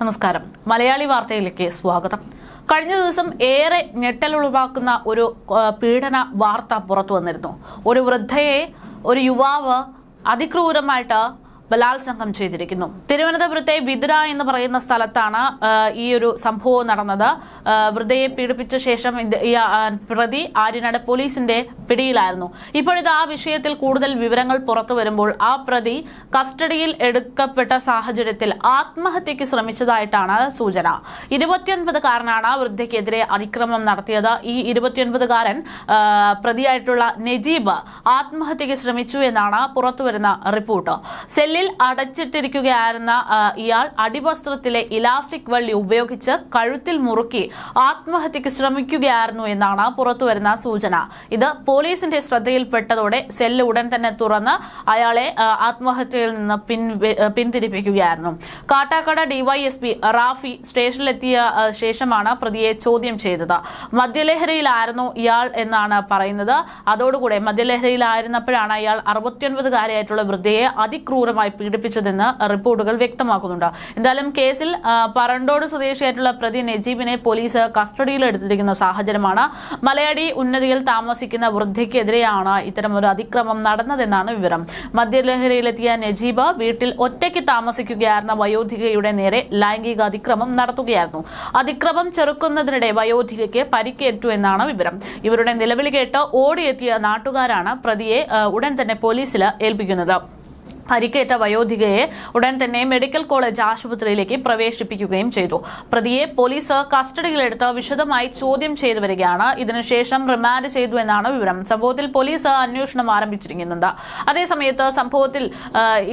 നമസ്കാരം. മലയാളി വാർത്തയിലേക്ക് സ്വാഗതം. കഴിഞ്ഞ ദിവസം ഏറെ ഞെട്ടലുളവാക്കുന്ന ഒരു പീഡന വാർത്ത പുറത്തു വന്നിരുന്നു. ഒരു വൃദ്ധയെ ഒരു യുവാവ് അതിക്രൂരമായിട്ട് ബലാത്സംഗം ചെയ്തിരിക്കുന്നു. തിരുവനന്തപുരത്തെ വിതുര എന്ന് പറയുന്ന സ്ഥലത്താണ് ഈ ഒരു സംഭവം നടന്നത്. വൃതയെ പീഡിപ്പിച്ച ശേഷം പ്രതി ആര്യനാട് പോലീസിന്റെ പിടിയിലായിരുന്നു. ഇപ്പോഴിത് ആ വിഷയത്തിൽ കൂടുതൽ വിവരങ്ങൾ പുറത്തു വരുമ്പോൾ ആ പ്രതി കസ്റ്റഡിയിൽ എടുക്കപ്പെട്ട സാഹചര്യത്തിൽ ആത്മഹത്യക്ക് ശ്രമിച്ചതായിട്ടാണ് സൂചന. ഇരുപത്തിയൊൻപതുകാരനാണ് വൃദ്ധയ്ക്കെതിരെ അതിക്രമം നടത്തിയത്. ഈ ഇരുപത്തിയൊൻപതുകാരൻ പ്രതിയായിട്ടുള്ള നജീബ് ആത്മഹത്യക്ക് ശ്രമിച്ചു എന്നാണ് പുറത്തുവരുന്ന റിപ്പോർട്ട്. സെല്ലിൽ അടച്ചിട്ടിരിക്കുകയായിരുന്ന ഇയാൾ അടിവസ്ത്രത്തിലെ ഇലാസ്റ്റിക് വള്ളി ഉപയോഗിച്ച് കഴുത്തിൽ മുറുക്കി ആത്മഹത്യക്ക് ശ്രമിക്കുകയായിരുന്നു എന്നാണ് പുറത്തുവരുന്ന സൂചന. ഇത് പോലീസിന്റെ ശ്രദ്ധയിൽപ്പെട്ടതോടെ സെല്ല് ഉടൻ തന്നെ തുറന്ന് അയാളെ ആത്മഹത്യയിൽ നിന്ന് പിൻ പിന്തിരിപ്പിക്കുകയായിരുന്നു. കാട്ടാക്കട ഡിവൈഎസ്പി റാഫി സ്റ്റേഷനിലെത്തിയ ശേഷമാണ് പ്രതിയെ ചോദ്യം ചെയ്തത്. മദ്യലഹരിയിലായിരുന്നു ഇയാൾ എന്നാണ് പറയുന്നത്. അതോടുകൂടെ മദ്യലഹരിയിലായിരുന്നപ്പോഴാണ് അയാൾ അറുപത്തിയൊൻപതുകാരിയായിട്ടുള്ള വൃദ്ധയെ അതിക്രൂരമായി പീഡിപ്പിച്ചതെന്ന് റിപ്പോർട്ടുകൾ വ്യക്തമാക്കുന്നുണ്ട്. എന്തായാലും കേസിൽ പറണ്ടോട് സ്വദേശിയായിട്ടുള്ള പ്രതി നജീബിനെ പോലീസ് കസ്റ്റഡിയിലെടുത്തിരിക്കുന്ന സാഹചര്യമാണ്. മലയാടി ഉന്നതിയിൽ താമസിക്കുന്ന വൃദ്ധയ്ക്കെതിരെയാണ് ഇത്തരമൊരു അതിക്രമം നടന്നതെന്നാണ് വിവരം. മദ്യലഹരിയിലെത്തിയ നജീബ് വീട്ടിൽ ഒറ്റയ്ക്ക് താമസിക്കുകയായിരുന്ന വയോധികയുടെ നേരെ ലൈംഗിക അതിക്രമം നടത്തുകയായിരുന്നു. അതിക്രമം ചെറുക്കുന്നതിനിടെ വയോധികയ്ക്ക് പരിക്കേറ്റു എന്നാണ് വിവരം. ഇവരുടെ നിലവിളി കേട്ട് ഓടിയെത്തിയ നാട്ടുകാരാണ് പ്രതിയെ ഉടൻ തന്നെ പോലീസിൽ ഏൽപ്പിക്കുന്നത്. പരിക്കേറ്റ വയോധികയെ ഉടൻ തന്നെ മെഡിക്കൽ കോളേജ് ആശുപത്രിയിലേക്ക് പ്രവേശിപ്പിക്കുകയും ചെയ്തു. പ്രതിയെ പോലീസ് കസ്റ്റഡിയിലെടുത്ത് വിശദമായി ചോദ്യം ചെയ്തു വരികയാണ്. ഇതിനുശേഷം റിമാൻഡ് ചെയ്തു എന്നാണ് വിവരം. സംഭവത്തിൽ പോലീസ് അന്വേഷണം ആരംഭിച്ചിരിക്കുന്നുണ്ട്. അതേസമയത്ത് സംഭവത്തിൽ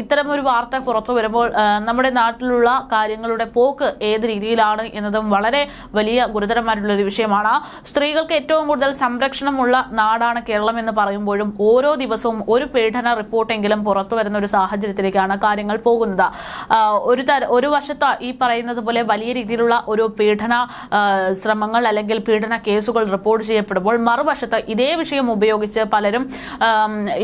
ഇത്തരമൊരു വാർത്ത പുറത്തു വരുമ്പോൾ നമ്മുടെ നാട്ടിലുള്ള കാര്യങ്ങളുടെ പോക്ക് ഏത് രീതിയിലാണ് എന്നതും വളരെ വലിയ ഗുരുതരമായിട്ടുള്ള ഒരു വിഷയമാണ്. സ്ത്രീകൾക്ക് ഏറ്റവും കൂടുതൽ സംരക്ഷണമുള്ള നാടാണ് കേരളം എന്ന് പറയുമ്പോഴും ഓരോ ദിവസവും ഒരു പീഡന റിപ്പോർട്ടെങ്കിലും പുറത്തു വരുന്ന ഒരു സാഹചര്യത്തിലേക്കാണ് കാര്യങ്ങൾ പോകുന്നത്. ഒരു തര ഒരു വശത്ത് ഈ പറയുന്നത് പോലെ വലിയ രീതിയിലുള്ള ഒരു പീഡന ശ്രമങ്ങൾ അല്ലെങ്കിൽ പീഡന കേസുകൾ റിപ്പോർട്ട് ചെയ്യപ്പെടുമ്പോൾ മറുവശത്ത് ഇതേ വിഷയം ഉപയോഗിച്ച് പലരും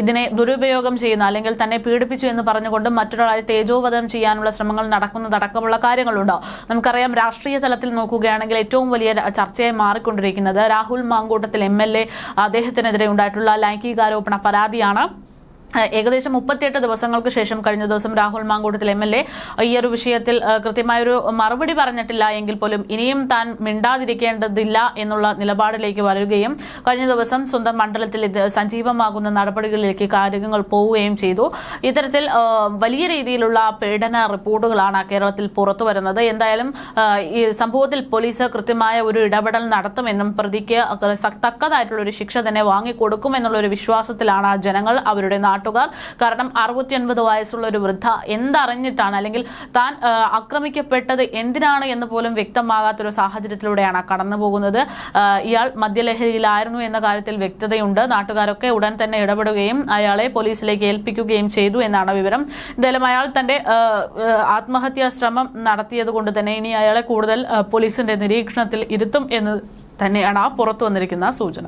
ഇതിനെ ദുരുപയോഗം ചെയ്യുന്ന അല്ലെങ്കിൽ തന്നെ പീഡിപ്പിച്ചു എന്ന് പറഞ്ഞുകൊണ്ട് മറ്റൊരാളെ തേജോവധം ചെയ്യാനുള്ള ശ്രമങ്ങൾ നടക്കുന്നതടക്കമുള്ള കാര്യങ്ങളുണ്ട്? നമുക്കറിയാം രാഷ്ട്രീയ തലത്തിൽ നോക്കുകയാണെങ്കിൽ ഏറ്റവും വലിയ ചർച്ചയായി മാറിക്കൊണ്ടിരിക്കുന്നത് Rahul Mamkootathil M L A അദ്ദേഹത്തിനെതിരെ ഉണ്ടായിട്ടുള്ള ലൈംഗികാരോപണ പരാതിയാണ്. ഏകദേശം മുപ്പത്തിയെട്ട് ദിവസങ്ങൾക്ക് ശേഷം കഴിഞ്ഞ ദിവസം Rahul Mamkootathil M L A ഈ ഒരു വിഷയത്തിൽ കൃത്യമായൊരു മറുപടി പറഞ്ഞിട്ടില്ല എങ്കിൽ പോലും ഇനിയും താൻ മിണ്ടാതിരിക്കേണ്ടതില്ല എന്നുള്ള നിലപാടിലേക്ക് വരുകയും കഴിഞ്ഞ ദിവസം സ്വന്തം മണ്ഡലത്തിൽ ഇത് സജീവമാകുന്ന നടപടികളിലേക്ക് കാര്യങ്ങൾ പോവുകയും ചെയ്തു. ഇത്തരത്തിൽ വലിയ രീതിയിലുള്ള പീഡന റിപ്പോർട്ടുകളാണ് കേരളത്തിൽ പുറത്തു വരുന്നത്. എന്തായാലും ഈ സംഭവത്തിൽ പോലീസ് കൃത്യമായ ഒരു ഇടപെടൽ നടത്തുമെന്നും പ്രതിക്ക് തക്കതായിട്ടുള്ള ഒരു ശിക്ഷ തന്നെ വാങ്ങിക്കൊടുക്കുമെന്നുള്ള ഒരു വിശ്വാസത്തിലാണ് ജനങ്ങൾ അവരുടെ നാട്ടുകാർ. കാരണം അറുപത്തിയൊൻപത് വയസ്സുള്ള ഒരു വൃദ്ധ എന്തറിഞ്ഞിട്ടാണ് അല്ലെങ്കിൽ താൻ ആക്രമിക്കപ്പെട്ടത് എന്തിനാണ് എന്ന് പോലും വ്യക്തമാകാത്തൊരു സാഹചര്യത്തിലൂടെയാണ് കടന്നു പോകുന്നത്. ഇയാൾ മദ്യലഹരിയിലായിരുന്നു എന്ന കാര്യത്തിൽ വ്യക്തതയുണ്ട്. നാട്ടുകാരൊക്കെ ഉടൻ തന്നെ ഇടപെടുകയും അയാളെ പോലീസിലേക്ക് ഏൽപ്പിക്കുകയും ചെയ്തു എന്നാണ് വിവരം. എന്തായാലും അയാൾ തന്റെ ആത്മഹത്യാ ശ്രമം നടത്തിയത് കൊണ്ട് തന്നെ ഇനി അയാളെ കൂടുതൽ പോലീസിന്റെ നിരീക്ഷണത്തിൽ ഇരുത്തും എന്ന് തന്നെയാണ് ആ പുറത്തു വന്നിരിക്കുന്ന സൂചന.